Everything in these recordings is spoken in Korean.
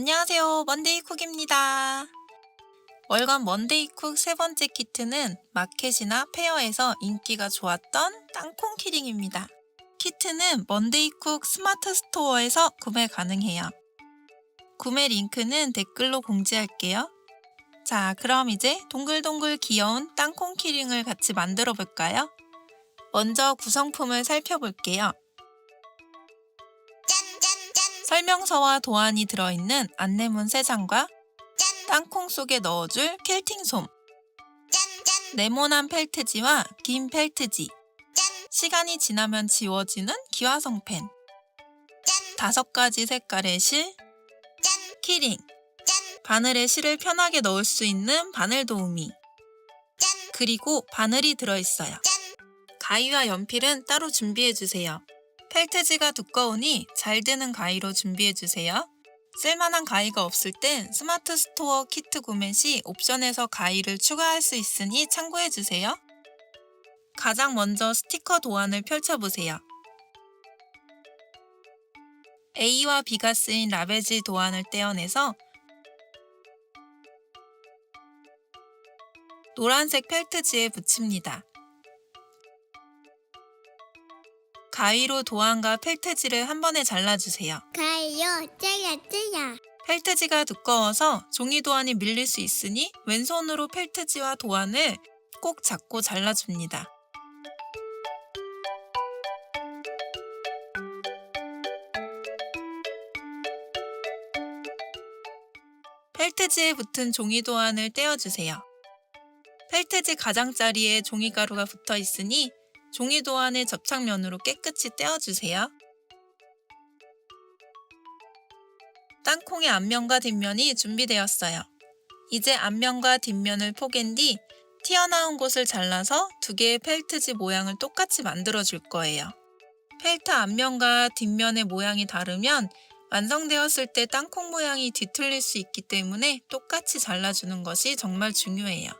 안녕하세요. 먼데이쿡입니다. 월간 먼데이쿡 세 번째 키트는 마켓이나 페어에서 인기가 좋았던 땅콩 키링입니다. 키트는 먼데이쿡 스마트 스토어에서 구매 가능해요. 구매 링크는 댓글로 공지할게요. 자, 그럼 이제 동글동글 귀여운 땅콩 키링을 같이 만들어 볼까요? 먼저 구성품을 살펴볼게요. 설명서와 도안이 들어있는 안내문 3장과 땅콩 속에 넣어줄 켈팅솜 네모난 펠트지와 긴 펠트지 시간이 지나면 지워지는 기화성 펜 다섯 가지 색깔의 실 키링 바늘에 실을 편하게 넣을 수 있는 바늘 도우미 그리고 바늘이 들어있어요. 가위와 연필은 따로 준비해주세요 펠트지가 두꺼우니 잘 드는 가위로 준비해주세요. 쓸만한 가위가 없을 땐 스마트 스토어 키트 구매 시 옵션에서 가위를 추가할 수 있으니 참고해주세요. 가장 먼저 스티커 도안을 펼쳐보세요. A와 B가 쓰인 라베지 도안을 떼어내서 노란색 펠트지에 붙입니다. 가위로 도안과 펠트지를 한 번에 잘라주세요. 가요 짜야 짜야 펠트지가 두꺼워서 종이 도안이 밀릴 수 있으니 왼손으로 펠트지와 도안을 꼭 잡고 잘라줍니다. 펠트지에 붙은 종이 도안을 떼어주세요. 펠트지 가장자리에 종이가루가 붙어 있으니 종이 도안의 접착면으로 깨끗이 떼어주세요. 땅콩의 앞면과 뒷면이 준비되었어요. 이제 앞면과 뒷면을 포갠 뒤 튀어나온 곳을 잘라서 두 개의 펠트지 모양을 똑같이 만들어 줄 거예요. 펠트 앞면과 뒷면의 모양이 다르면 완성되었을 때 땅콩 모양이 뒤틀릴 수 있기 때문에 똑같이 잘라주는 것이 정말 중요해요.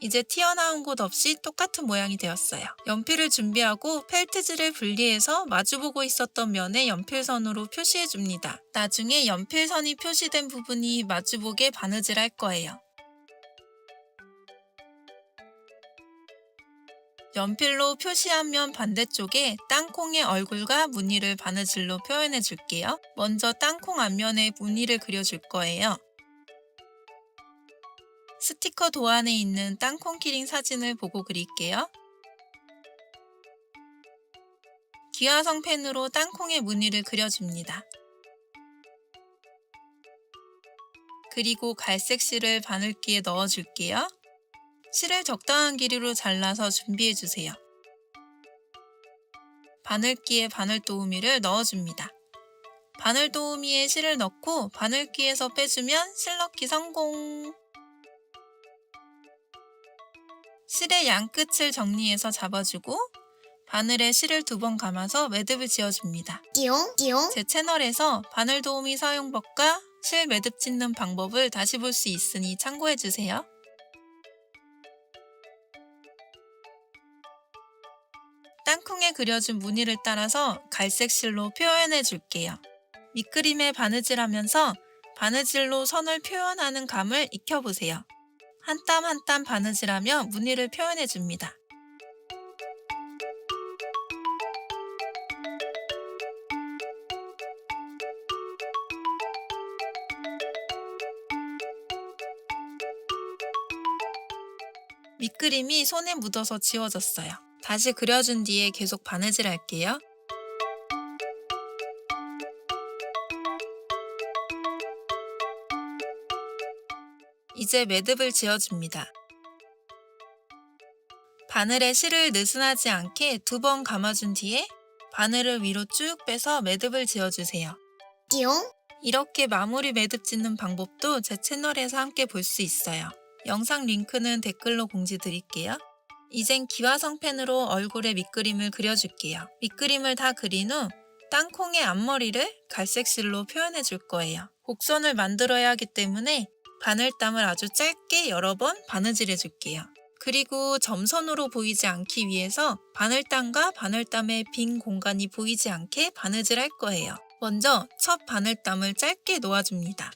이제 튀어나온 곳 없이 똑같은 모양이 되었어요. 연필을 준비하고 펠트지를 분리해서 마주보고 있었던 면에 연필선으로 표시해 줍니다. 나중에 연필선이 표시된 부분이 마주보게 바느질 할 거예요. 연필로 표시한 면 반대쪽에 땅콩의 얼굴과 무늬를 바느질로 표현해 줄게요. 먼저 땅콩 앞면에 무늬를 그려줄 거예요. 스티커 도안에 있는 땅콩 키링 사진을 보고 그릴게요. 기화성 펜으로 땅콩의 무늬를 그려줍니다. 그리고 갈색 실을 바늘기에 넣어줄게요. 실을 적당한 길이로 잘라서 준비해주세요. 바늘기에 바늘 도우미를 넣어줍니다. 바늘 도우미에 실을 넣고 바늘기에서 빼주면 실 넣기 성공! 실의 양 끝을 정리해서 잡아주고 바늘에 실을 두 번 감아서 매듭을 지어줍니다. 띠용 띠용 제 채널에서 바늘 도우미 사용법과 실 매듭 짓는 방법을 다시 볼 수 있으니 참고해주세요. 땅콩에 그려준 무늬를 따라서 갈색 실로 표현해 줄게요. 밑그림에 바느질하면서 바느질로 선을 표현하는 감을 익혀보세요. 한 땀 한 땀 바느질하며 무늬를 표현해 줍니다. 밑그림이 손에 묻어서 지워졌어요. 다시 그려준 뒤에 계속 바느질 할게요. 이제 매듭을 지어줍니다. 바늘에 실을 느슨하지 않게 두 번 감아준 뒤에 바늘을 위로 쭉 빼서 매듭을 지어주세요. 띠용 이렇게 마무리 매듭 짓는 방법도 제 채널에서 함께 볼 수 있어요. 영상 링크는 댓글로 공지 드릴게요. 이젠 기화성 펜으로 얼굴에 밑그림을 그려줄게요. 밑그림을 다 그린 후 땅콩의 앞머리를 갈색 실로 표현해 줄 거예요. 곡선을 만들어야 하기 때문에 바늘땀을 아주 짧게 여러 번 바느질 해 줄게요. 그리고 점선으로 보이지 않기 위해서 바늘땀과 바늘땀의 빈 공간이 보이지 않게 바느질 할 거예요. 먼저 첫 바늘땀을 짧게 놓아줍니다.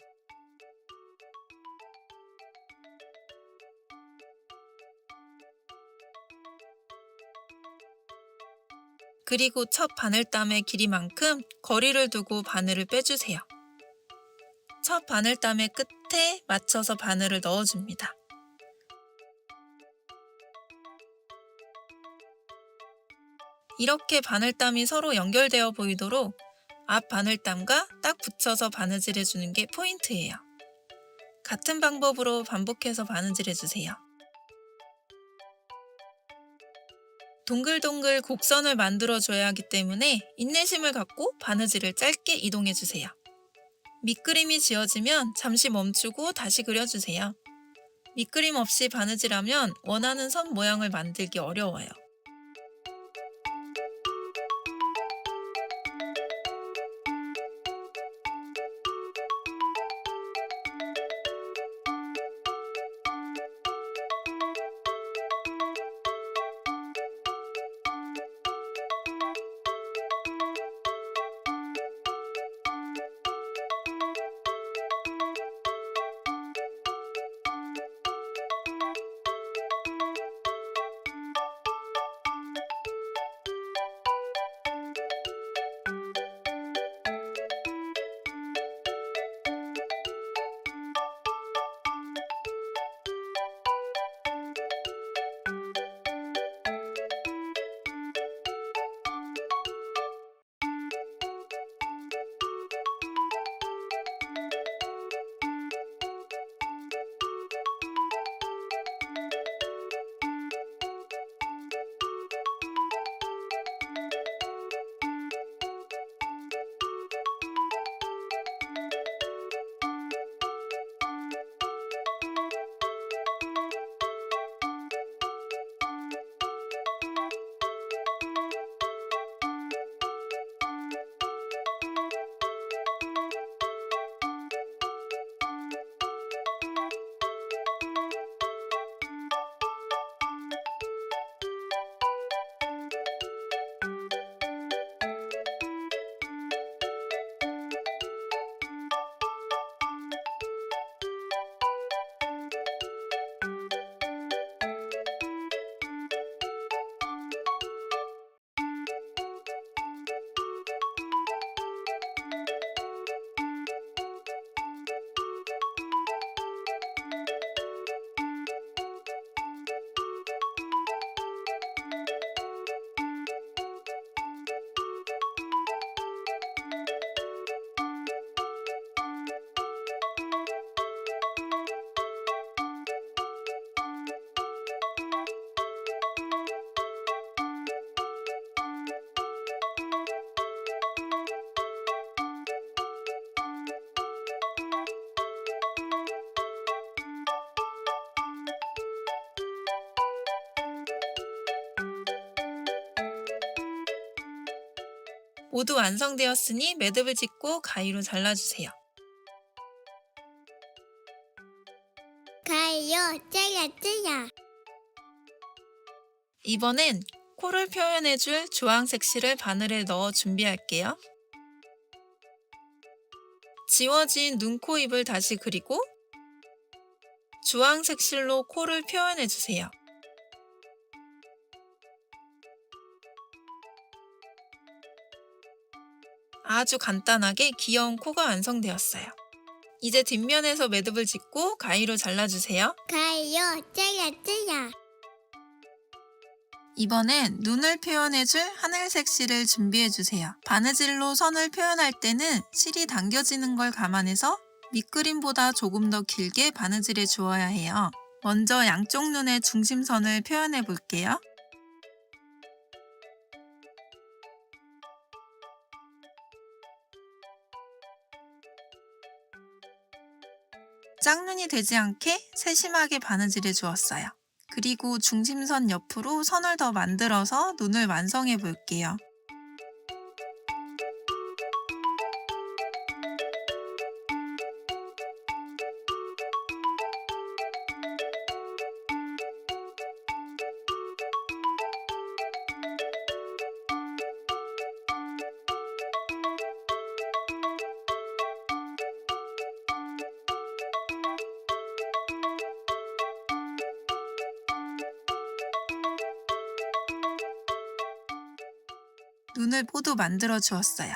그리고 첫 바늘땀의 길이만큼 거리를 두고 바늘을 빼주세요. 첫 바늘땀의 끝에 맞춰서 바늘을 넣어줍니다. 이렇게 바늘땀이 서로 연결되어 보이도록 앞 바늘땀과 딱 붙여서 바느질 해주는 게 포인트예요. 같은 방법으로 반복해서 바느질 해주세요. 동글동글 곡선을 만들어줘야 하기 때문에 인내심을 갖고 바느질을 짧게 이동해주세요. 밑그림이 지어지면 잠시 멈추고 다시 그려주세요. 밑그림 없이 바느질하면 원하는 선 모양을 만들기 어려워요. 모두 완성되었으니 매듭을 짓고 가위로 잘라주세요. 가요 짜야 짜야 이번엔 코를 표현해줄 주황색 실을 바늘에 넣어 준비할게요. 지워진 눈, 코, 입을 다시 그리고 주황색 실로 코를 표현해주세요. 아주 간단하게 귀여운 코가 완성되었어요. 이제 뒷면에서 매듭을 짓고 가위로 잘라주세요. 가요 짜야 짜야 이번엔 눈을 표현해줄 하늘색 실을 준비해주세요. 바느질로 선을 표현할 때는 실이 당겨지는 걸 감안해서 밑그림보다 조금 더 길게 바느질해 주어야 해요. 먼저 양쪽 눈의 중심선을 표현해 볼게요. 짝눈이 되지 않게 세심하게 바느질해 주었어요. 그리고 중심선 옆으로 선을 더 만들어서 눈을 완성해 볼게요. 눈을 모두 만들어 주었어요.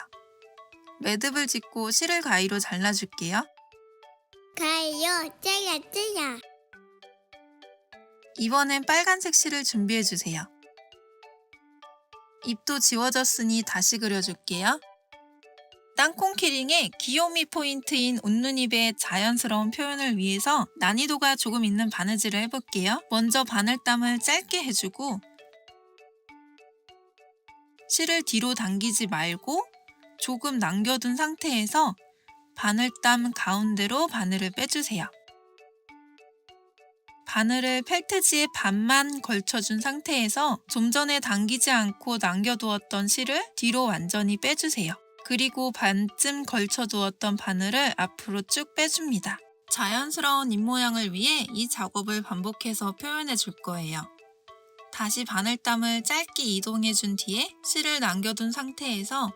매듭을 짓고 실을 가위로 잘라줄게요. 가요 짜야 짜야 이번엔 빨간색 실을 준비해 주세요. 입도 지워졌으니 다시 그려줄게요. 땅콩 키링의 귀요미 포인트인 웃눈입의 자연스러운 표현을 위해서 난이도가 조금 있는 바느질을 해볼게요. 먼저 바늘땀을 짧게 해주고 실을 뒤로 당기지 말고 조금 남겨둔 상태에서 바늘땀 가운데로 바늘을 빼주세요. 바늘을 펠트지에 반만 걸쳐준 상태에서 좀 전에 당기지 않고 남겨두었던 실을 뒤로 완전히 빼주세요. 그리고 반쯤 걸쳐두었던 바늘을 앞으로 쭉 빼줍니다. 자연스러운 입모양을 위해 이 작업을 반복해서 표현해 줄 거예요. 다시 바늘땀을 짧게 이동해 준 뒤에 실을 남겨둔 상태에서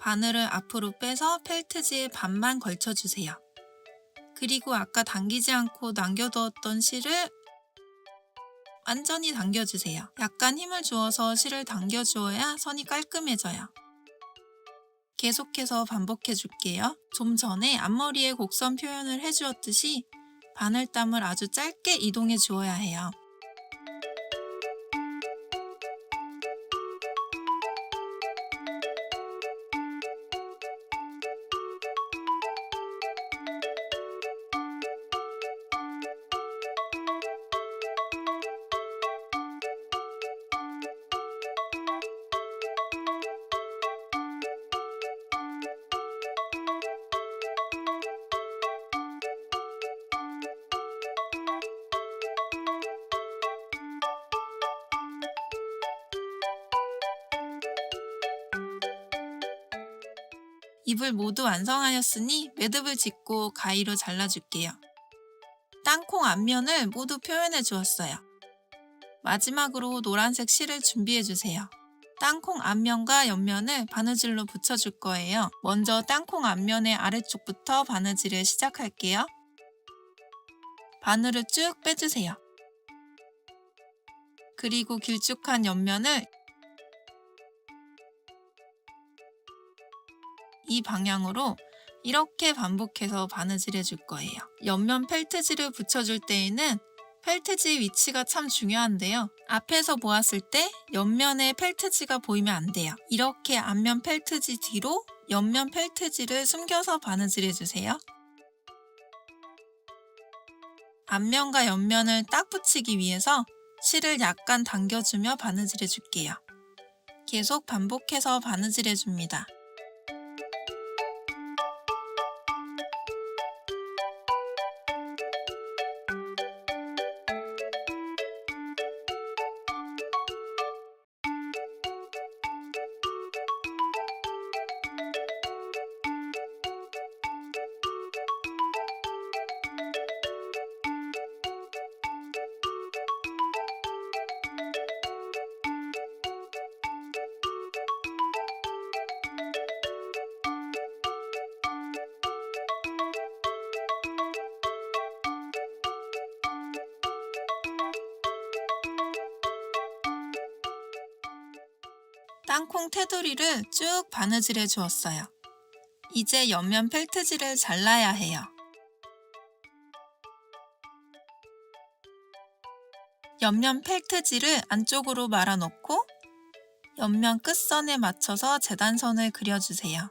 바늘을 앞으로 빼서 펠트지에 반만 걸쳐주세요. 그리고 아까 당기지 않고 남겨두었던 실을 완전히 당겨주세요. 약간 힘을 주어서 실을 당겨주어야 선이 깔끔해져요. 계속해서 반복해 줄게요. 좀 전에 앞머리에 곡선 표현을 해주었듯이 바늘땀을 아주 짧게 이동해 주어야 해요. 입을 모두 완성하였으니 매듭을 짓고 가위로 잘라줄게요. 땅콩 앞면을 모두 표현해 주었어요. 마지막으로 노란색 실을 준비해 주세요. 땅콩 앞면과 옆면을 바느질로 붙여줄 거예요. 먼저 땅콩 앞면의 아래쪽부터 바느질을 시작할게요. 바늘을 쭉 빼주세요. 그리고 길쭉한 옆면을 이 방향으로 이렇게 반복해서 바느질 해줄 거예요. 옆면 펠트지를 붙여줄 때에는 펠트지 위치가 참 중요한데요. 앞에서 보았을 때 옆면에 펠트지가 보이면 안 돼요. 이렇게 앞면 펠트지 뒤로 옆면 펠트지를 숨겨서 바느질 해주세요. 앞면과 옆면을 딱 붙이기 위해서 실을 약간 당겨주며 바느질 해줄게요. 계속 반복해서 바느질 해줍니다. 땅콩 테두리를 쭉 바느질해 주었어요. 이제 옆면 펠트지를 잘라야 해요. 옆면 펠트지를 안쪽으로 말아놓고 옆면 끝선에 맞춰서 재단선을 그려주세요.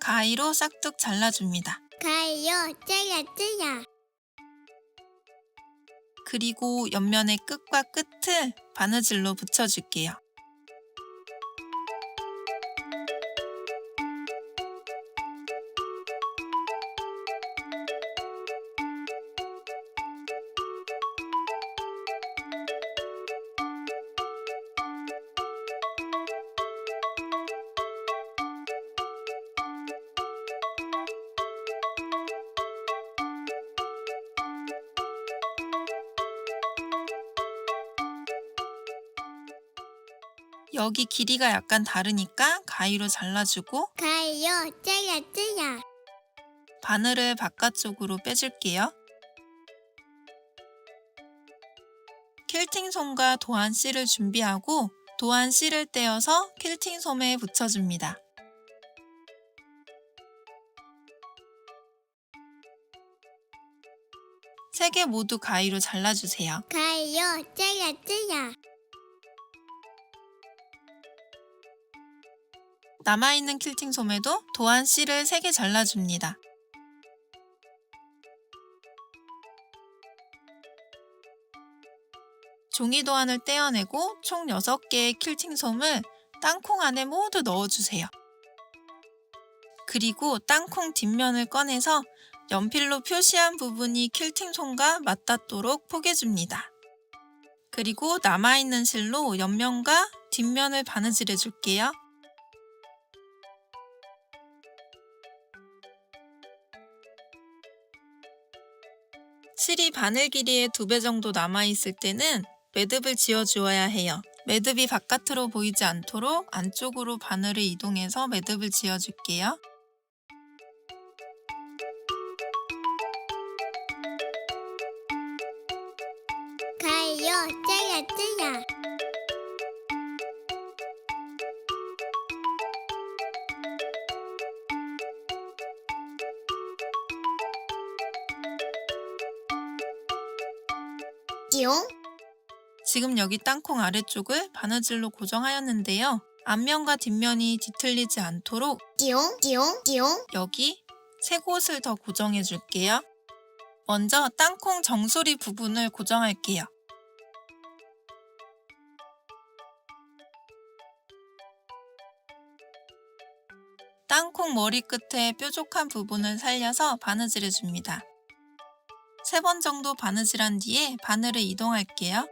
가위로 싹둑 잘라줍니다. 가요 짜야 짜야 그리고 옆면의 끝과 끝을 바느질로 붙여줄게요. 여기 길이가 약간 다르니까 가위로 잘라주고 가요, 짜야, 짜야. 바늘을 바깥쪽으로 빼줄게요. 퀼팅솜과 도안씨를 준비하고 도안씨를 떼어서 퀼팅솜에 붙여줍니다. 세 개 모두 가위로 잘라주세요. 가요, 짜야, 짜야. 남아있는 킬팅솜에도 도안 씨를 3개 잘라줍니다. 종이 도안을 떼어내고 총 6개의 킬팅 솜을 땅콩 안에 모두 넣어주세요. 그리고 땅콩 뒷면을 꺼내서 연필로 표시한 부분이 킬팅 솜과 맞닿도록 포개줍니다. 그리고 남아있는 실로 옆면과 뒷면을 바느질해 줄게요. 실이 바늘 길이의 두 배 정도 남아있을 때는 매듭을 지어주어야 해요. 매듭이 바깥으로 보이지 않도록 안쪽으로 바늘을 이동해서 매듭을 지어줄게요. 지금 여기 땅콩 아래쪽을 바느질로 고정하였는데요. 앞면과 뒷면이 뒤틀리지 않도록 띠용 띠용 띠용 여기 세 곳을 더 고정해 줄게요. 먼저 땅콩 정수리 부분을 고정할게요. 땅콩 머리 끝에 뾰족한 부분을 살려서 바느질해 줍니다. 세 번 정도 바느질한 뒤에 바늘을 이동할게요.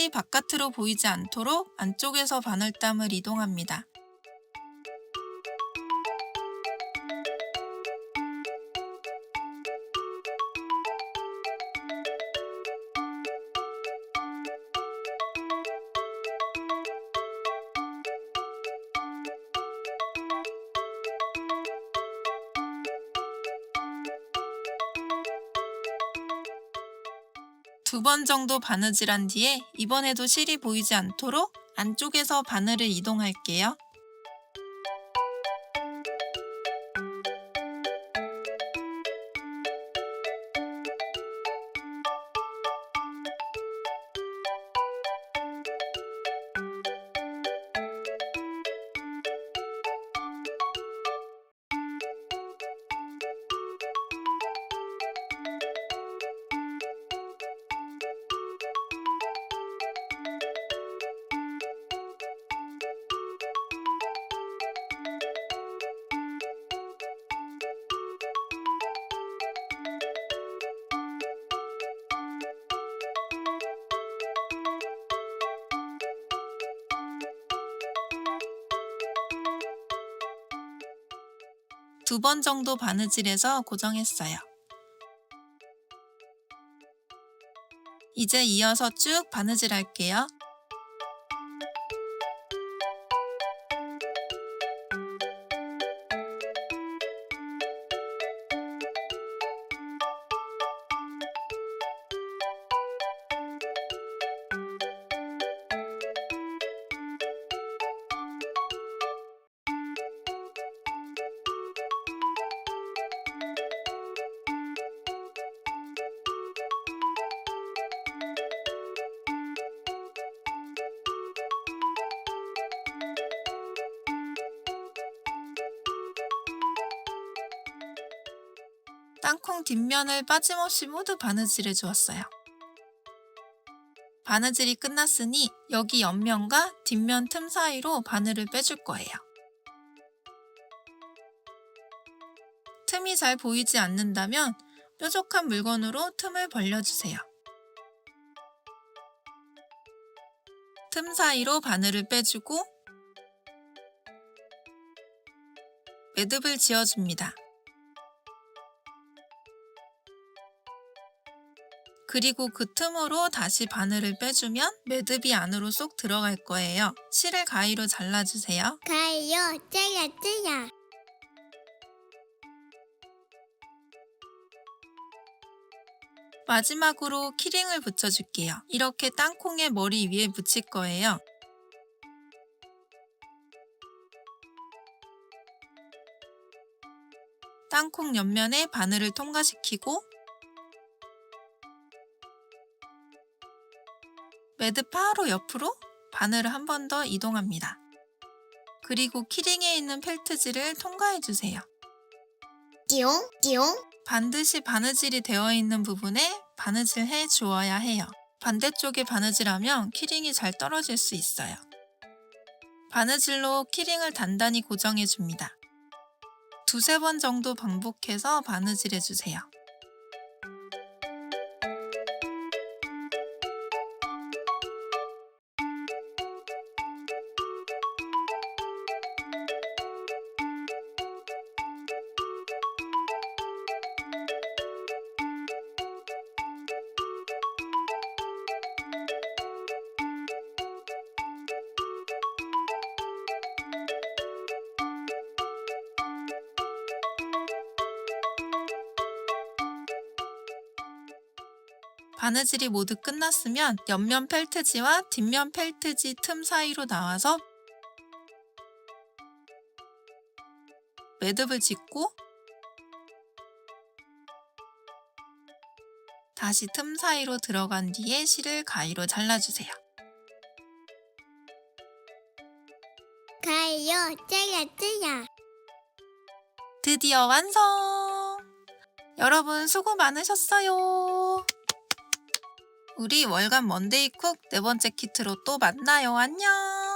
실이 바깥으로 보이지 않도록 안쪽에서 바늘땀을 이동합니다. 번 정도 바느질한 뒤에 이번에도 실이 보이지 않도록 안쪽에서 바늘을 이동할게요. 두 번 정도 바느질해서 고정했어요. 이제 이어서 쭉 바느질 할게요. 땅콩 뒷면을 빠짐없이 모두 바느질해 주었어요. 바느질이 끝났으니 여기 옆면과 뒷면 틈 사이로 바늘을 빼줄 거예요. 틈이 잘 보이지 않는다면 뾰족한 물건으로 틈을 벌려주세요. 틈 사이로 바늘을 빼주고 매듭을 지어줍니다. 그리고 그 틈으로 다시 바늘을 빼주면 매듭이 안으로 쏙 들어갈 거예요. 실을 가위로 잘라주세요. 가요 짜야 짜야 마지막으로 키링을 붙여줄게요. 이렇게 땅콩의 머리 위에 붙일 거예요. 땅콩 옆면에 바늘을 통과시키고 매듭 바로 옆으로 바늘을 한 번 더 이동합니다. 그리고 키링에 있는 펠트지를 통과해 주세요. 띠용 띠용 반드시 바느질이 되어 있는 부분에 바느질 해 주어야 해요. 반대쪽에 바느질하면 키링이 잘 떨어질 수 있어요. 바느질로 키링을 단단히 고정해 줍니다. 두세 번 정도 반복해서 바느질 해주세요. 바느질이 모두 끝났으면 옆면 펠트지와 뒷면 펠트지 틈 사이로 나와서 매듭을 짓고 다시 틈 사이로 들어간 뒤에 실을 가위로 잘라주세요. 가요 짜야 짜야 드디어 완성! 여러분 수고 많으셨어요. 우리 월간 먼데이 쿡 네 번째 키트로 또 만나요. 안녕!